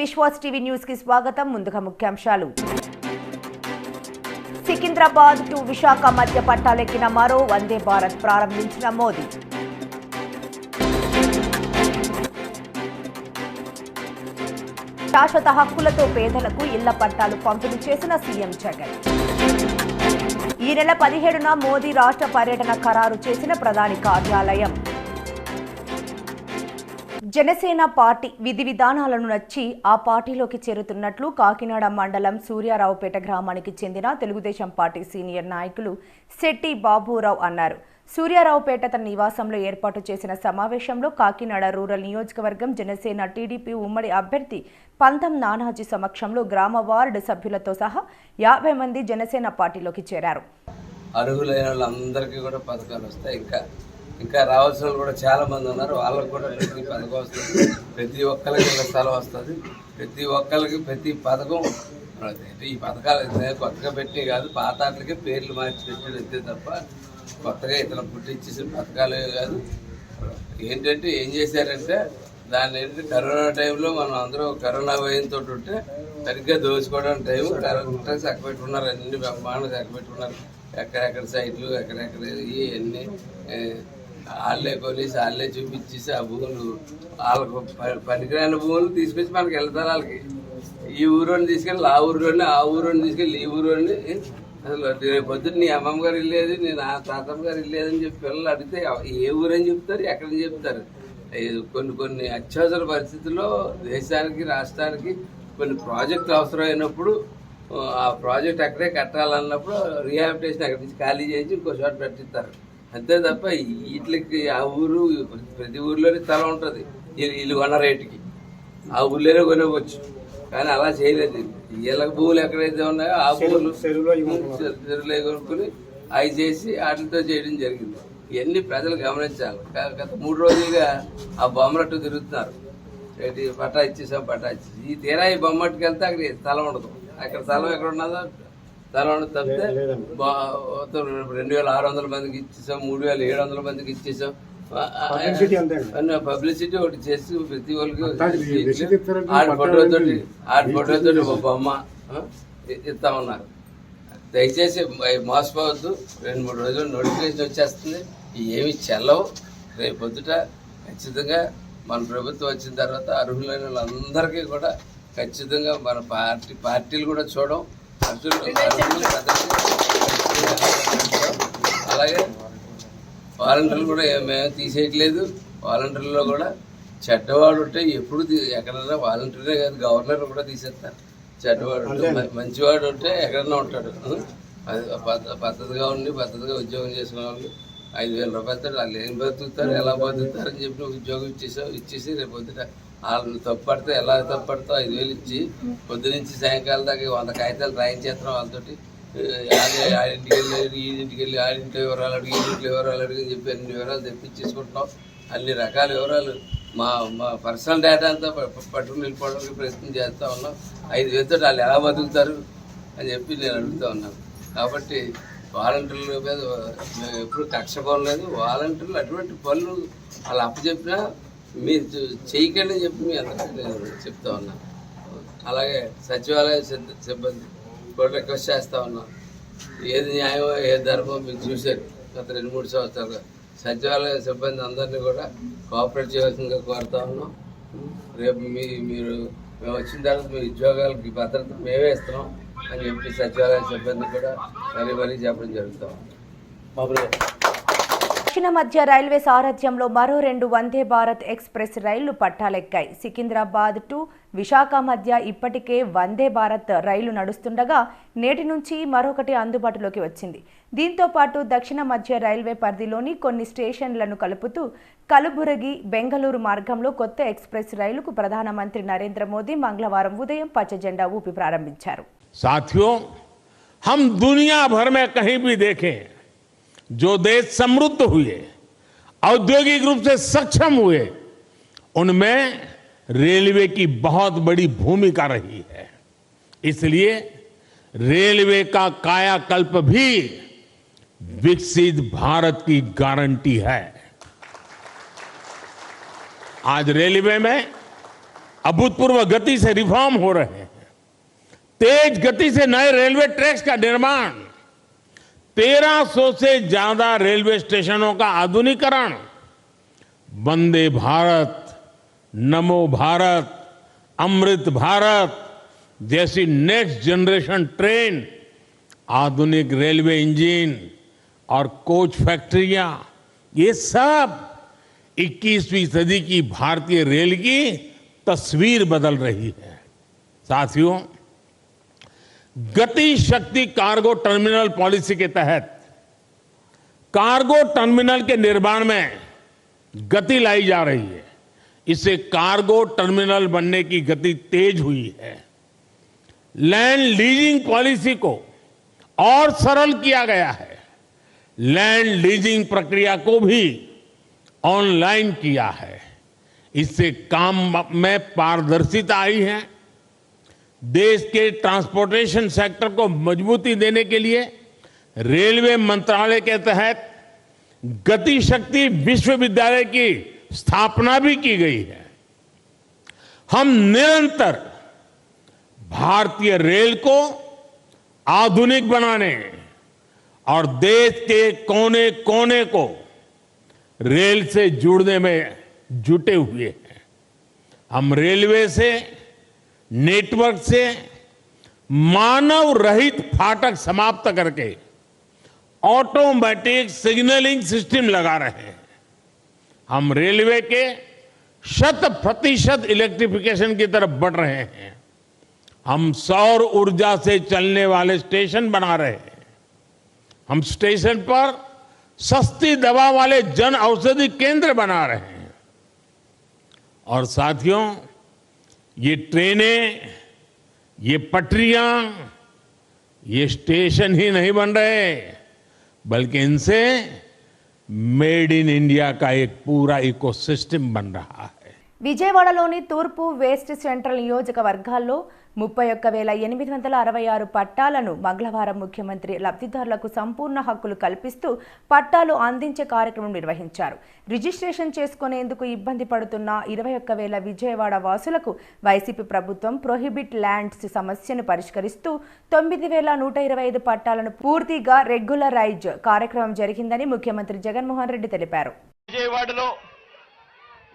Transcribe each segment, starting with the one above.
Vishwas TV న్యూస్కి స్వాగతం. ముందుగా ముఖ్యాంశాలు. సికింద్రాబాద్ టు విశాఖ మధ్య పట్టాలెక్కిన మరో వందే భారత్ ప్రారంభించిన మోదీ. శాశ్వత హక్కులతో పేదలకు ఇళ్ళ పట్టాలు పంపిణీ చేసిన సీఎం జగన్. ఈ నెల పదిహేడున మోదీ రాష్ట్ర పర్యటన ఖరారు చేసిన ప్రధాని కార్యాలయం. జనసేన పార్టీ విధి విధానాలను నచ్చి ఆ పార్టీలోకి చేరుతున్నట్లు కాకినాడ మండలం సూర్యారావుపేట గ్రామానికి చెందిన తెలుగుదేశం పార్టీ సీనియర్ నాయకులు శెట్టి బాబురావు అన్నారు. సూర్యారావుపేట తన నివాసంలో ఏర్పాటు చేసిన సమావేశంలో కాకినాడ రూరల్ నియోజకవర్గం జనసేన టీడీపీ ఉమ్మడి అభ్యర్థి పంతం నానాజీ సమక్షంలో గ్రామ వార్డు సభ్యులతో సహా యాభై మంది జనసేన పార్టీలోకి చేరారు. అర్హులైన వాళ్ళందరికీ కూడా పథకాలు వస్తాయి. ఇంకా ఇంకా రావాల్సిన వాళ్ళు కూడా చాలామంది ఉన్నారు. వాళ్ళకి కూడా ప్రతి పథకం వస్తుంది. ప్రతి ఒక్కరికి స్థలం వస్తుంది. ప్రతి ఒక్కరికి ప్రతి పథకం ఈ పథకాలు కొత్తగా పెట్టి కాదు. పాత ఆటలకే పేర్లు మార్చి పెట్టాడు అంతే తప్ప కొత్తగా ఇతను పుట్టించేసిన పథకాలే కాదు. ఏంటంటే ఏం చేశారంటే దాన్ని ఏంటంటే కరోనా టైంలో మనం అందరూ కరోనా భయంతో ఉంటే సరిగ్గా దోచుకోవడం టైం కరెక్ట్గా చక్కబెట్టుకున్నారు. అన్ని బ్రహ్మాండం చక్కబెట్టుకున్నారు. ఎక్కడెక్కడ సైట్లు ఎక్కడెక్కడ ఇవన్నీ వాళ్ళే పోలీసు వాళ్ళే చూపించేసి ఆ భూములు వాళ్ళకు పనికిరాని భూములు తీసుకొచ్చి మనకి వెళ్తారు వాళ్ళకి. ఈ ఊరోని తీసుకెళ్ళి ఆ ఊరుని ఆ ఊరోని తీసుకెళ్ళి ఈ ఊరోని అసలు రేపు పొద్దున్న నీ అమ్మమ్మ గారు వెళ్ళేది నేను ఆ తాతమ్మ గారు వెళ్ళేదని చెప్పి పిల్లలు అడిగితే ఏ ఊరని చెప్తారు ఎక్కడని చెప్తారు? కొన్ని కొన్ని అత్యవసర పరిస్థితుల్లో దేశానికి రాష్ట్రానికి కొన్ని ప్రాజెక్టులు అవసరమైనప్పుడు ఆ ప్రాజెక్ట్ అక్కడే కట్టాలన్నప్పుడు రిహాబిటేషన్ అక్కడి నుంచి ఖాళీ చేసి ఇంకో చోట పెట్టిస్తారు. అంతే తప్ప వీటికి ఆ ఊరు ప్రతి ఊర్లోనే స్థలం ఉంటుంది. వీళ్ళు కొన్న రేటుకి. ఆ ఊర్లోనే కొనవచ్చు. కానీ అలా చేయలేదు. వీళ్ళ భూములు ఎక్కడైతే ఉన్నాయో ఆ భూములు చెరువులో కొనుక్కుని అవి చేసి వాటితో చేయడం జరిగింది. ఇవన్నీ ప్రజలు గమనించాలి. గత మూడు రోజులుగా ఆ బొమ్మరట్టు తిరుగుతున్నారు. పటా ఇచ్చేసాం పటా ఇచ్చేసి ఈ తీరా ఈ బొమ్మట్టుకి వెళ్తే అక్కడ స్థలం ఉండదు. అక్కడ స్థలం ఎక్కడ ఉన్నదో ఉండదు తప్పితే రెండు వేల ఆరు వందల మందికి ఇచ్చేసాం మూడు వేల ఏడు వందల మందికి ఇచ్చేసాం. పబ్లిసిటీ ఒకటి చేసి ప్రతి వాళ్ళకి ఆడి ఫోటోతోటి ఆడి ఫోటోతోటి ఒక బొమ్మ ఇస్తా ఉన్నారు. దయచేసి మోసపోవద్దు. రెండు మూడు రోజులు నోటిఫికేషన్ వచ్చేస్తుంది. ఏమి చెల్లవు. రేపు పొద్దుట ఖచ్చితంగా మన ప్రభుత్వం వచ్చిన తర్వాత అర్హులైన వాళ్ళందరికీ కూడా ఖచ్చితంగా మన పార్టీ పార్టీలు కూడా చూడడం అలాగే వాలంటీర్లు కూడా మేము తీసేయట్లేదు. వాలంటీర్లో కూడా చెడ్డవాడు ఉంటే ఎప్పుడు ఎక్కడన్నా ఎక్కడైనా వాలంటీరే కాదు గవర్నర్ కూడా తీసేస్తారు. చెడ్డవాడు మంచివాడు ఉంటే ఎక్కడైనా ఉంటాడు. అది పద్ధతిగా ఉండి పద్ధతిగా ఉద్యోగం చేసుకునే వాళ్ళు ఐదు వేల రూపాయలు వాళ్ళు ఏం బతుకుతారు ఎలా బతుకుతారు అని చెప్పి ఉద్యోగం ఇచ్చేసావు ఇచ్చేసి రేపు పొద్దుట వాళ్ళని తప్పడితే ఎలా తప్పడితో ఐదు వేలు ఇచ్చి పొద్దునుంచి సాయంకాలం దాకా వంద కాగితాలు రాయించేస్తున్నాం వాళ్ళతోటి. ఆడింటికి వెళ్ళి ఈడింటికి వెళ్ళి ఆడింటి వివరాలు అడిగి ఈడింట్లో వివరాలు అడిగి చెప్పి అన్ని వివరాలు తెప్పించేసుకుంటున్నాం. అన్ని రకాల వివరాలు మా మా పర్సనల్ డేటా అంతా పట్టుకుని వెళ్ళిపోవడానికి ప్రయత్నం చేస్తూ ఉన్నాం. ఐదు వేలతో వాళ్ళు ఎలా బతుకుతారు అని చెప్పి నేను అడుగుతూ ఉన్నాను. కాబట్టి వాలంటీర్ల మీద మేము ఎప్పుడు కక్ష పోలేదు వాలంటీర్లు అటువంటి పనులు వాళ్ళు అప్పచెప్పినా మీరు చేయకండి చెప్పి మీ అందరికీ నేను చెప్తా ఉన్నాను అలాగే సచివాలయ సిబ్బంది కూడా రిక్వెస్ట్ చేస్తా ఉన్నాం. ఏది న్యాయమో ఏ ధర్మో మీరు చూశారు. గత రెండు మూడు సంవత్సరాలు సచివాలయ సిబ్బంది అందరినీ కూడా కోఆపరేట్ చేయవలసిందిగా కోరుతా ఉన్నాం. రేపు మీ మీరు మేము వచ్చిన తర్వాత మీ ఉద్యోగాలకి భద్రత మేమే ఇస్తున్నాం అని చెప్పి సచివాలయ సిబ్బంది కూడా మరీ మరీ చెప్పడం జరుగుతాం దక్షిణ మధ్య రైల్వే సారథ్యంలో మరో రెండు వందే భారత్ ఎక్స్ప్రెస్ రైళ్ళు పట్టాలెక్కాయి. సికింద్రాబాద్ టు విశాఖ మధ్య ఇప్పటికే వందే భారత్ రైలు నడుస్తుండగా నేటి నుంచి మరొకటి అందుబాటులోకి వచ్చింది. దీంతో పాటు దక్షిణ మధ్య రైల్వే పరిధిలోని కొన్ని స్టేషన్లను కలుపుతూ కలుబురగి బెంగళూరు మార్గంలో కొత్త ఎక్స్ప్రెస్ రైలుకు ప్రధానమంత్రి నరేంద్ర మోదీ మంగళవారం ఉదయం పచ్చజెండా ఊపి ప్రారంభించారు. సాథియో హం దునియా భర్ మే కహీ భీ దేఖే जो देश समृद्ध हुए, औद्योगिक रूप से सक्षम हुए, उनमें रेलवे की बहुत बड़ी भूमिका रही है। इसलिए रेलवे का कायाकल्प भी विकसित भारत की गारंटी है। आज रेलवे में अभूतपूर्व गति से रिफॉर्म हो रहे हैं। तेज गति से नए रेलवे ट्रैक्स का निर्माण 1300 से ज़्यादा रेलवे स्टेशनों का आधुनिकरण वंदे भारत, नमो भारत, अमृत भारत जैसी नेक्स्ट जनरेशन ट्रेन आधुनिक रेलवे इंजन और कोच फैक्ट्रियाँ ये सब 21वीं सदी की भारतीय रेल की तस्वीर बदल रही है। साथियों गति शक्ति कार्गो टर्मिनल पॉलिसी के तहत, कार्गो टर्मिनल के निर्माण में गति लाई जा रही है। इससे कार्गो टर्मिनल बनने की गति तेज हुई है। लैंड लीजिंग पॉलिसी को और सरल किया गया है। लैंड लीजिंग प्रक्रिया को भी ऑनलाइन किया है। इससे काम में पारदर्शिता आई है। देश के ट्रांसपोर्टेशन सेक्टर को मजबूती देने के लिए रेलवे मंत्रालय के तहत गति शक्ति विश्वविद्यालय की स्थापना भी की गई है। हम निरंतर भारतीय रेल को आधुनिक बनाने और देश के कोने कोने को रेल से जुड़ने में जुटे हुए हैं। हम रेलवे से नेटवर्क से मानव रहित फाटक समाप्त करके ऑटोमेटिक सिग्नलिंग सिस्टम लगा रहे हैं। हम रेलवे के शत प्रतिशत इलेक्ट्रिफिकेशन की तरफ़ बढ़ रहे हैं। हम सौर ऊर्जा से चलने वाले स्टेशन बना रहे हैं। हम स्टेशन पर सस्ती दवा वाले जन औषधि केंद्र बना रहे हैं। और साथियों ये ट्रेनें ये पटरियां ये स्टेशन ही नहीं बन रहे बल्कि इनसे मेड इन इंडिया का एक पूरा इकोसिस्टम बन रहा है విజయవాడలోని తూర్పు వేస్ట్ సెంట్రల్ నియోజకవర్గాల్లో ముప్పై ఒక్క వేల ఎనిమిది వందల అరవై ఆరు పట్టాలను మంగళవారం ముఖ్యమంత్రి లబ్ధిదారులకు సంపూర్ణ హక్కులు కల్పిస్తూ పట్టాలు అందించే కార్యక్రమం నిర్వహించారు. రిజిస్ట్రేషన్ చేసుకునేందుకు ఇబ్బంది పడుతున్న ఇరవై ఒక్క వేల విజయవాడ వాసులకు వైసీపీ ప్రభుత్వం ప్రొహిబిట్ ల్యాండ్స్ సమస్యను పరిష్కరిస్తూ తొమ్మిది వేల నూట ఇరవై ఐదు పట్టాలను పూర్తిగా రెగ్యులరైజ్ కార్యక్రమం జరిగిందని ముఖ్యమంత్రి జగన్మోహన్ రెడ్డి తెలిపారు. విజయవాడలో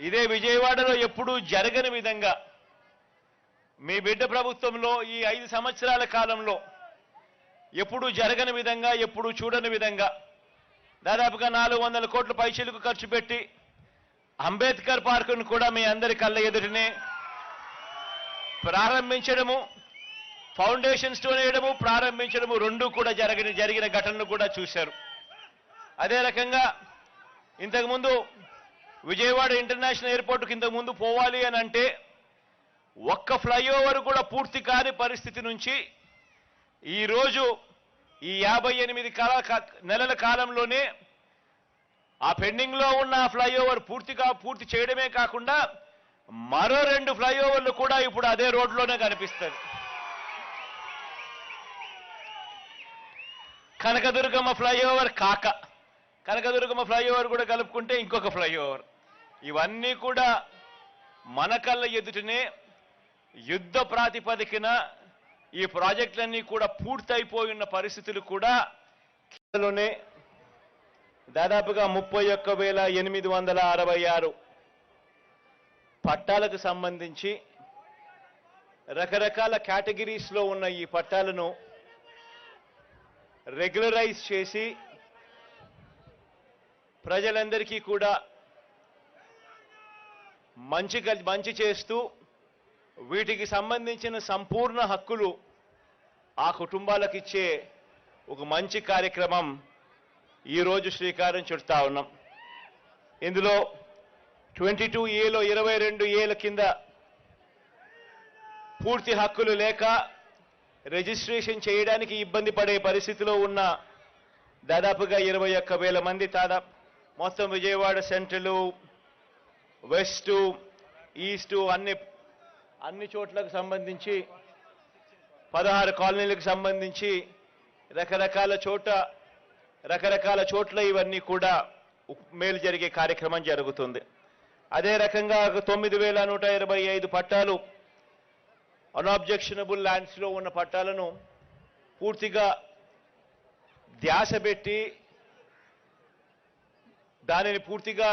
ఇదే విజయవాడలో ఎప్పుడూ జరగని విధంగా మీ బిడ్డ ప్రభుత్వంలో ఈ ఐదు సంవత్సరాల కాలంలో ఎప్పుడూ జరగని విధంగా ఎప్పుడూ చూడని విధంగా దాదాపుగా నాలుగు వందల కోట్ల పైసలకు ఖర్చు పెట్టి అంబేద్కర్ పార్కును కూడా మీ అందరి కళ్ళ ఎదుటనే ప్రారంభించడము ఫౌండేషన్ స్టోన్ వేయడము ప్రారంభించడము రెండు కూడా జరగని జరిగిన ఘటనలు కూడా చూశారు. అదే రకంగా ఇంతకుముందు విజయవాడ ఇంటర్నేషనల్ ఎయిర్పోర్ట్కి ఇంతకుముందు పోవాలి అని అంటే ఒక్క ఫ్లైఓవర్ కూడా పూర్తి కాని పరిస్థితి నుంచి ఈరోజు ఈ యాభై ఎనిమిది కాల నెలల కాలంలోనే ఆ పెండింగ్లో ఉన్న ఆ ఫ్లైఓవర్ పూర్తిగా పూర్తి చేయడమే కాకుండా మరో రెండు ఫ్లైఓవర్లు కూడా ఇప్పుడు అదే రోడ్లోనే కనిపిస్తుంది కనకదుర్గమ్మ ఫ్లైఓవర్ కాక కనకదుర్గమ్మ ఫ్లైఓవర్ కూడా కలుపుకుంటే ఇంకొక ఫ్లైఓవర్. ఇవన్నీ కూడా మన కళ్ళ ఎదుటనే యుద్ధ ప్రాతిపదికన ఈ ప్రాజెక్టులన్నీ కూడా పూర్తయిపోయి ఉన్న పరిస్థితులు కూడా లోనే దాదాపుగా ముప్పై ఒక్క వేల ఎనిమిది వందల అరవై ఆరు పట్టాలకు సంబంధించి రకరకాల కేటగిరీస్లో ఉన్న ఈ పట్టాలను రెగ్యులరైజ్ చేసి ప్రజలందరికీ కూడా మంచి మంచి చేస్తూ వీటికి సంబంధించిన సంపూర్ణ హక్కులు ఆ కుటుంబాలకు ఇచ్చే ఒక మంచి కార్యక్రమం ఈరోజు శ్రీకారం చుడతా ఉన్నాం. ఇందులో ట్వంటీ టూ ఏలో ఇరవై రెండు ఏల కింద పూర్తి హక్కులు లేక రిజిస్ట్రేషన్ చేయడానికి ఇబ్బంది పడే పరిస్థితిలో ఉన్న దాదాపుగా ఇరవై ఒక్క వేల మంది దాదాపు మొత్తం విజయవాడ సెంట్రలు వెస్ట్ ఈస్టు అన్ని అన్ని చోట్లకు సంబంధించి పదహారు కాలనీలకు సంబంధించి రకరకాల చోట రకరకాల చోట్ల ఇవన్నీ కూడా మేలు జరిగే కార్యక్రమం జరుగుతుంది. అదే రకంగా తొమ్మిది వేల నూట ఇరవై ఐదు పట్టాలు అన్ఆబ్జెక్షనబుల్ ల్యాండ్స్లో ఉన్న పట్టాలను పూర్తిగా ధ్యాస పెట్టి దానిని పూర్తిగా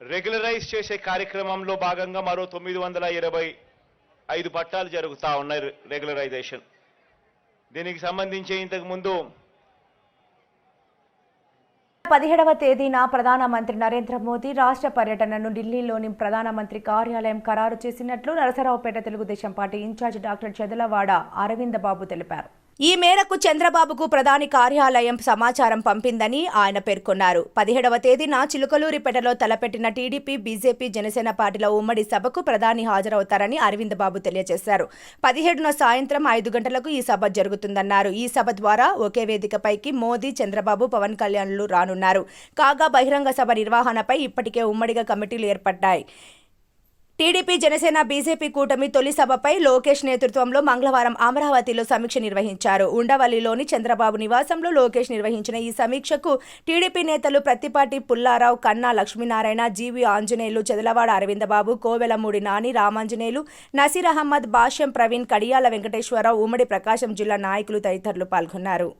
రెగ్యులరైజ్ చేసే కార్యక్రమంలో భాగంగా మరో తొమ్మిది వందల ఇరవై ఐదు పట్టాలు జరుగుతూ ఉన్నాయి రెగ్యులరైజేషన్. దీనికి సంబంధించి ఇంతకుముందు పదిహేడవ తేదీన ప్రధానమంత్రి నరేంద్ర మోదీ రాష్ట్ర పర్యటనను ఢిల్లీలోని ప్రధానమంత్రి కార్యాలయం ఖరారు చేసినట్లు Narasaraopet Telugu Desam party incharge doctor Chedalavada Aravinda Babu తెలిపారు. ఈ మేరకు చంద్రబాబుకు ప్రధాని కార్యాలయం సమాచారం పంపిందని ఆయన పేర్కొన్నారు. పదిహేడవ తేదీన చిలుకలూరిపేటలో తలపెట్టిన టీడీపీ బీజేపీ జనసేన పార్టీల ఉమ్మడి సభకు ప్రధాని హాజరవుతారని అరవింద్ బాబు తెలియజేశారు. పదిహేడున సాయంత్రం ఐదు గంటలకు ఈ సభ జరుగుతుందన్నారు. ఈ సభ ద్వారా ఒకే వేదికపైకి మోదీ చంద్రబాబు పవన్ కళ్యాణ్లు రానున్నారు. కాగా బహిరంగ సభ నిర్వహణపై ఇప్పటికే ఉమ్మడిగా కమిటీలు ఏర్పడ్డాయి. టీడీపీ జనసేన బీజేపీ కూటమి తొలి సభపై లోకేష్ నేతృత్వంలో మంగళవారం అమరావతిలో సమీక్ష నిర్వహించారు. ఉండవల్లిలోని చంద్రబాబు నివాసంలో లోకేష్ నిర్వహించిన ఈ సమీక్షకు టీడీపీ నేతలు ప్రత్తిపాటి పుల్లారావు కన్నా లక్ష్మీనారాయణ జీవి ఆంజనేయులు చెదలవాడ అరవిందబాబు కోవెలమూడి నాని రామాంజనేయులు నసీర్ అహ్మద్ భాష్యం ప్రవీణ్ కడియాల వెంకటేశ్వరరావు ఉమ్మడి ప్రకాశం జిల్లా నాయకులు తదితరులు పాల్గొన్నారు.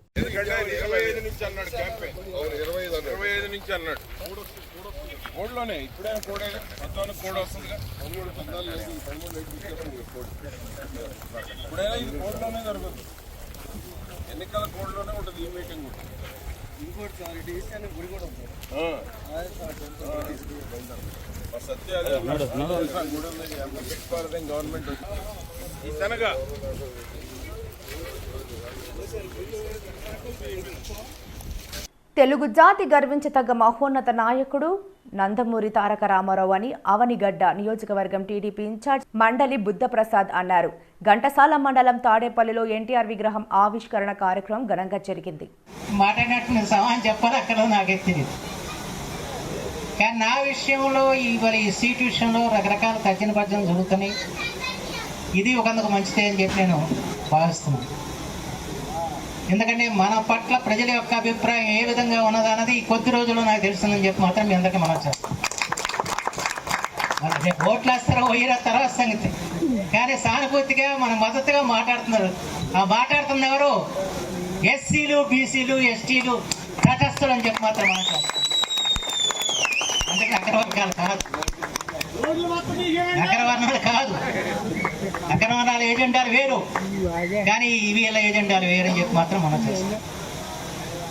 కోడ్లోనే ఇప్పుడే కోడే పద్నాలుగు కోడ్ వస్తుందిగా పదమూడు పద్నాలుగు పదమూడు కోడ్ ఇప్పుడైనా ఇది కోడ్లోనే జరుగుతుంది. ఎన్నికల కోడ్లోనే ఉంటుంది ఈ మీటింగ్. కూడా ఇంకోటి సార్ డిసిషన్ గుడి కూడా సత్య గుడి ఉంది. గవర్నమెంట్ ఈ శనగ. తెలుగు జాతి గర్వించతగ్గ మహోన్నత నాయకుడు నందమూరి తారక రామారావు అని అవనిగడ్డ నియోజకవర్గం టీడీపీ ఇన్ఛార్జ్ మండలి బుద్ధప్రసాద్ అన్నారు. ఘంటసాల మండలం తాడేపల్లిలో ఎన్టీఆర్ విగ్రహం ఆవిష్కరణ కార్యక్రమం ఘనంగా జరిగింది. మాట్లాడినట్టు చెప్పాలి అక్కడ నాకే తెలియదు కానీ నా విషయంలో ఇవాళ ఈ సీట్ విషయంలో రకరకాల తర్జన భర్జన జరుగుతున్నాయి. ఇది ఒకందుకు మంచిదే అని చెప్పి నేను భావిస్తున్నాను. ఎందుకంటే మన పట్ల ప్రజల యొక్క అభిప్రాయం ఏ విధంగా ఉన్నదన్నది ఈ కొద్ది రోజుల్లో నాకు తెలుస్తుందని చెప్పి మాత్రం మీ అందరికీ మనం చేస్తాం. రేపు ఓట్లు వేస్తారో పోయిరా తర్వాత సంగతి. కానీ సానుభూతిగా మన మద్దతుగా మాట్లాడుతున్నారు. ఆ మాట్లాడుతున్న ఎవరు? ఎస్సీలు బీసీలు ఎస్టీలు తటస్థులు అని చెప్పి మాత్రం మాట్లాడుతున్నారు అందుకే అక్కడ కాదు. అగ్రవర్ణాలు కాదు. అగ్రవర్ణాల ఏజెండాలు వేరు. కానీ వీళ్ళ ఏజెండాలు వేరు అని చెప్పి మాత్రం మనం చేస్తాం.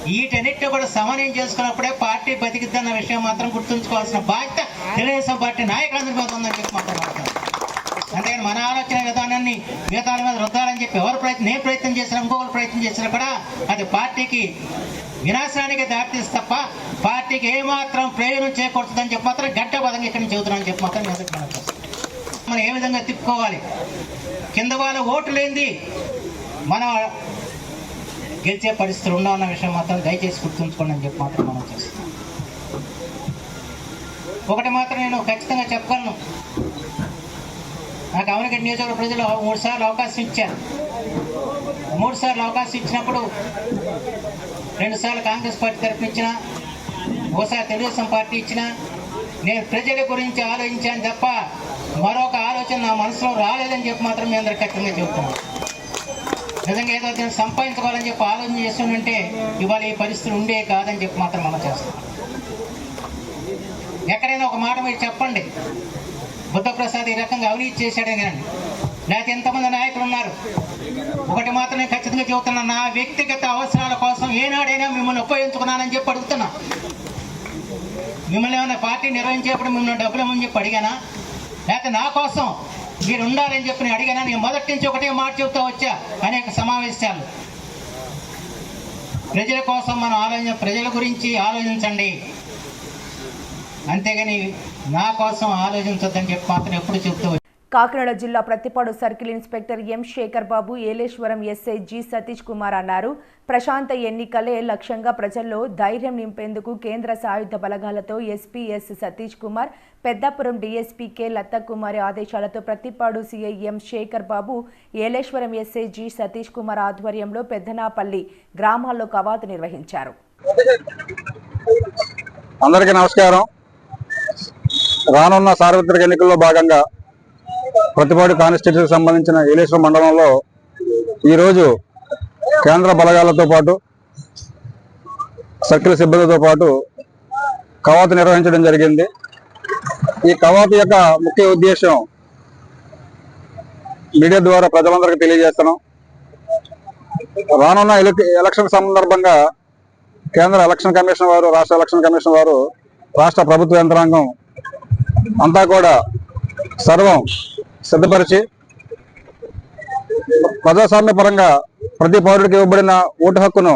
వీటన్నిటిని కూడా సమన్వయం చేసుకున్నప్పుడే పార్టీ బతికిద్దన్న విషయం మాత్రం గుర్తుంచుకోవాల్సిన బాధ్యత తెలుగుదేశం పార్టీ నాయకులందరి మీద ఉందని చెప్పి మాత్రం అంతేగాని మన ఆలోచన విధానాన్ని మిగతాల మీద రుద్దాలని చెప్పి ఎవరు ప్రయత్నం నేను ప్రయత్నం చేసినా ఇంకొకరు ప్రయత్నం చేసినా కూడా అది పార్టీకి వినాశానికి దారితీసి తప్ప పార్టీకి ఏమాత్రం ప్రయోజనం చేకూరుతుందని చెప్పి మాత్రం గడ్డ పదంగా ఇక్కడ నుంచి చెబుతున్నాను చెప్పి మాత్రం మనం ఏ విధంగా తిప్పుకోవాలి? కింద వాళ్ళ ఓటు లేనిది మనం గెలిచే పరిస్థితులు ఉన్నామన్న విషయం మాత్రం దయచేసి గుర్తుంచుకోండి అని చెప్పి మాత్రం మనం చేస్తాం ఒకటి మాత్రం నేను ఖచ్చితంగా చెప్పగలను. నాకు అవనగడ్డ నియోజకవర్గ ప్రజలు మూడు సార్లు అవకాశం ఇచ్చారు. మూడు సార్లు అవకాశం ఇచ్చినప్పుడు రెండు సార్లు కాంగ్రెస్ పార్టీ తరఫున ఇచ్చిన ఓసారి తెలుగుదేశం పార్టీ ఇచ్చిన నేను ప్రజల గురించి ఆలోచించాను తప్ప మరొక ఆలోచన నా మనసులో రాలేదని చెప్పి మాత్రం మీ అందరికి ఖచ్చితంగా చెబుతున్నాను. నిజంగా ఏదో దీన్ని సంపాదించుకోవాలని చెప్పి ఆలోచన చేస్తుంటే ఇవాళ ఈ పరిస్థితులు ఉండే కాదని చెప్పి మాత్రం మనం చేస్తాం ఎక్కడైనా ఒక మాట మీరు చెప్పండి. బుద్ధప్రసాద్ ఈ రకంగా అవినీతి చేశాడని కానీ లేకపోతే ఎంతమంది నాయకులు ఉన్నారు? ఒకటి మాత్రమే ఖచ్చితంగా చెబుతున్నా నా వ్యక్తిగత అవసరాల కోసం ఏనాడైనా మిమ్మల్ని ఉపయోగించుకున్నానని చెప్పి అడుగుతున్నా. మిమ్మల్ని ఏమైనా పార్టీ నిర్వహించేప్పుడు మిమ్మల్ని డబ్బులు ఇవ్వమని చెప్పి అడిగానా? లేకపోతే నా కోసం మీరు ఉండాలని చెప్పి నేను అడిగానా? నేను మొదటి నుంచి ఒకటే మాట చెబుతూ వచ్చా. అనేక సమావేశాలు. ప్రజల కోసం మనం ఆలోచన ప్రజల గురించి ఆలోచించండి. అంతేగాని నా కోసం ఆలోచించొద్దని చెప్పి మాత్రం ఎప్పుడు చెప్తూ కాకినాడ జిల్లా Prathipadu circle inspector M Sekhar Babu Yeleswaram SI G Satish Kumar అన్నారు. ప్రశాంత ఎన్నికలే లక్ష్యంగా ప్రజల్లో ధైర్యం నింపేందుకు కేంద్ర సాయుధ బలగాలతో SP S Satish Kumar Peddapuram DSP K Lathakumari ఆదేశాలతో Prathipadu CI M Sekhar Babu Yeleswaram SI G Satish Kumar ఆధ్వర్యంలో పెద్దనాపల్లి గ్రామాల్లో కవాతు నిర్వహించారు. అందరికీ నమస్కారం. రానున్న సార్వత్రిక ఎన్నికల్లో భాగంగా ప్రతిపాడు కాన్స్టిట్యూన్సీకి సంబంధించిన ఏలేశ్వరం మండలంలో ఈరోజు కేంద్ర బలగాలతో పాటు సర్కిల్ సిబ్బందితో పాటు కవాతు నిర్వహించడం జరిగింది. ఈ కవాతు యొక్క ముఖ్య ఉద్దేశం మీడియా ద్వారా ప్రజలందరికీ తెలియజేస్తున్నాం. రానున్న ఎలక్షన్ సందర్భంగా కేంద్ర ఎలక్షన్ కమిషన్ వారు రాష్ట్ర ఎలక్షన్ కమిషన్ వారు రాష్ట్ర ప్రభుత్వ యంత్రాంగం అంతా కూడా సర్వం సిద్ధపరిచి ప్రజాస్వామ్య పరంగా ప్రతి పౌరుడికి ఇవ్వబడిన ఓటు హక్కును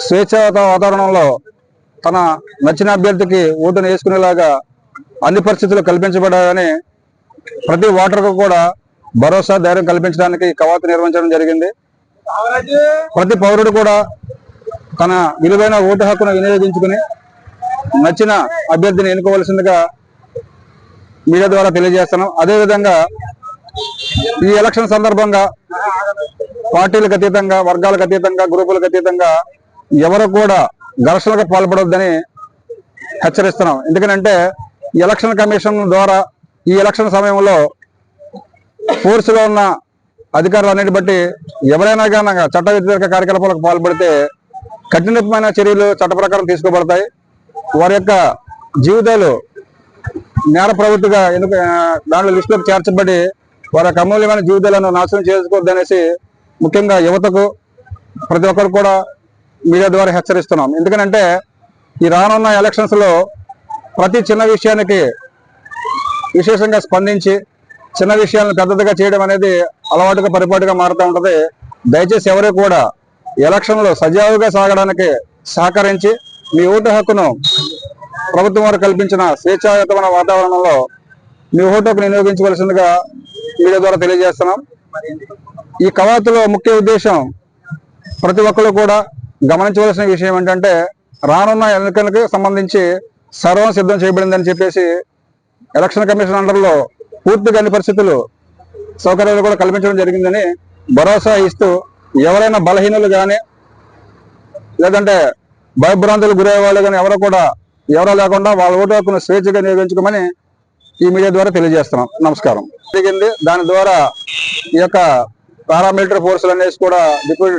స్వేచ్ఛ వాతావరణంలో తన నచ్చిన అభ్యర్థికి ఓటును వేసుకునేలాగా అన్ని పరిస్థితులు కల్పించబడాలని ప్రతి ఓటర్కు కూడా భరోసా ధైర్యం కల్పించడానికి కవాతు నిర్వహించడం జరిగింది. ప్రతి పౌరుడు కూడా తన విలువైన ఓటు హక్కును వినియోగించుకుని నచ్చిన అభ్యర్థిని ఎన్నుకోవాల్సిందిగా మీడియా ద్వారా తెలియజేస్తున్నాం అదేవిధంగా ఈ ఎలక్షన్ సందర్భంగా పార్టీలకు అతీతంగా వర్గాలకు అతీతంగా గ్రూపులకు అతీతంగా ఎవరు కూడా ఘర్షణలకు పాల్పడొద్దని హెచ్చరిస్తున్నాం. ఎందుకంటే ఎలక్షన్ కమిషన్ ద్వారా ఈ ఎలక్షన్ సమయంలో ఫోర్స్లో ఉన్న అధికారులన్నిటి బట్టి ఎవరైనా కానీ చట్ట వ్యతిరేక కార్యకలాపాలకు పాల్పడితే కఠినమైన చర్యలు చట్ట ప్రకారం తీసుకోబడతాయి. వారి యొక్క జీవితాలు నేర ప్రవృత్తిగా ఎందుకు దాంట్లో లిస్టులోకి చేర్చబడి వారి యొక్క అమూల్యమైన జీవితాలను నాశనం చేసుకోవద్దనేసి ముఖ్యంగా యువతకు ప్రతి ఒక్కరు కూడా మీడియా ద్వారా హెచ్చరిస్తున్నాం. ఎందుకంటే ఈ రానున్న ఎలక్షన్స్లో ప్రతి చిన్న విషయానికి విశేషంగా స్పందించి చిన్న విషయాలను పెద్దదిగా చేయడం అనేది అలవాటుగా పరిపాటుగా మారుతూ ఉంటుంది. దయచేసి ఎవరు కూడా ఎలక్షన్లో సజావుగా సాగడానికి సహకరించి మీ ఓటు హక్కును ప్రభుత్వం వారు కల్పించిన స్వేచ్ఛాయుతమైన వాతావరణంలో మీ ఓటు వినియోగించవలసిందిగా మీడియా ద్వారా తెలియజేస్తున్నాం. ఈ కవాతులో ముఖ్య ఉద్దేశం ప్రతి ఒక్కరు కూడా గమనించవలసిన విషయం ఏంటంటే రానున్న ఎన్నికలకు సంబంధించి సర్వం సిద్ధం చేయబడిందని చెప్పేసి ఎలక్షన్ కమిషన్ అండర్లో పూర్తిగా అన్ని పరిస్థితులు సౌకర్యాలు కూడా కల్పించడం జరిగిందని భరోసా ఇస్తూ ఎవరైనా బలహీనులు కానీ లేదంటే భయభ్రాంతులు గురయ్యే వాళ్ళు కానీ ఎవరు కూడా ఎవరో లేకుండా వాళ్ళ ఓటు హక్కును స్వేచ్ఛగా నియోగించుకోమని ఈ మీడియా ద్వారా తెలియజేస్తున్నాం. నమస్కారం. జరిగింది. దాని ద్వారా ఈ యొక్క పారామిలిటరీ ఫోర్సులు అనేసి కూడా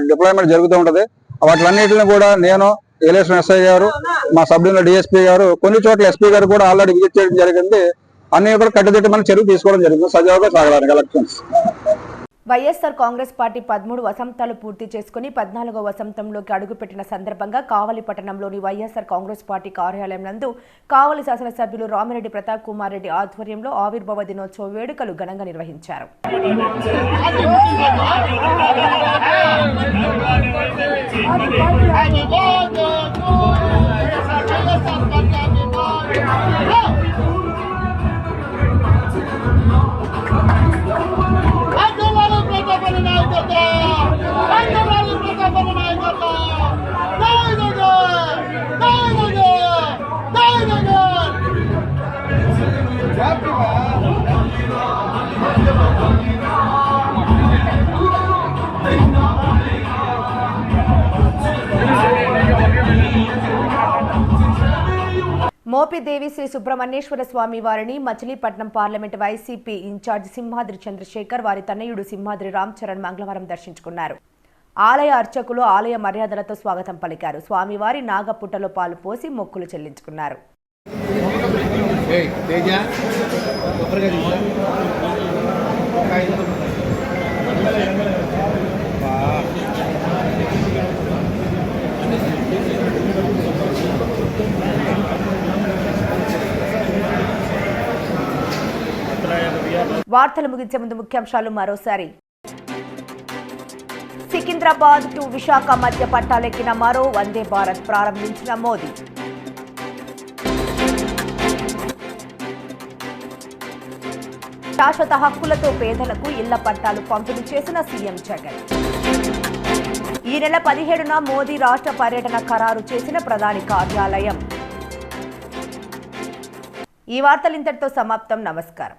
డిప్లాయ్మెంట్ జరుగుతూ ఉంటది. వాటిలన్నిటిని కూడా నేను ఎలేషన్ ఎస్ఐ గారు మా సబ్ డివిజనల్ డిఎస్పీ గారు కొన్ని చోట్ల ఎస్పీ గారు కూడా ఆల్రెడీ విజిట్ చేయడం జరిగింది. అన్ని కూడా కట్టుదిట్టమైన చర్యలు తీసుకోవడం జరిగింది. సజావుగా సాగడానికి ఎలక్షన్స్. వైఎస్ఆర్ కాంగ్రెస్ పార్టీ పదమూడు వసంతాలు పూర్తి చేసుకుని పద్నాలుగో వసంతంలోకి అడుగుపెట్టిన సందర్భంగా కావలి పట్టణంలోని వైఎస్ఆర్ కాంగ్రెస్ పార్టీ కార్యాలయం నందు కావలి శాసనసభ్యులు రామిరెడ్డి ప్రతాప్ కుమార్ రెడ్డి ఆధ్వర్యంలో ఆవిర్భావ దినోత్సవ వేడుకలు ఘనంగా నిర్వహించారు. మోపిదేవి శ్రీ సుబ్రహ్మణ్యేశ్వర స్వామి వారిని Machilipatnam parliament YCP incharge Simhadri Chandrasekhar వారి తనయుడు సింహాద్రి రామ్ చరణ్ మంగళవారం దర్శించుకున్నారు. ఆలయ అర్చకులు ఆలయ మర్యాదలతో స్వాగతం పలికారు. స్వామివారి నాగపుట్టలో పాలు పోసి మొక్కులు చెల్లించుకున్నారు. వార్తలు ముగించే ముందు ముఖ్యాంశాలు మరోసారి. సికింద్రాబాద్ టు విశాఖ మధ్య పట్టాలెక్కిన మరో వందే భారత్ ప్రారంభించిన మోదీ. శాశ్వత హక్కులతో పేదలకు ఇళ్ళ పట్టాలు పంపిణీ చేసిన సీఎం జగన్. ఈ నెల పదిహేడున మోదీ రాష్ట్ర పర్యటన ఖరారు చేసిన ప్రధాని కార్యాలయం. ఈ వార్తలు ఇంతటితో సమాప్తం. నమస్కారం.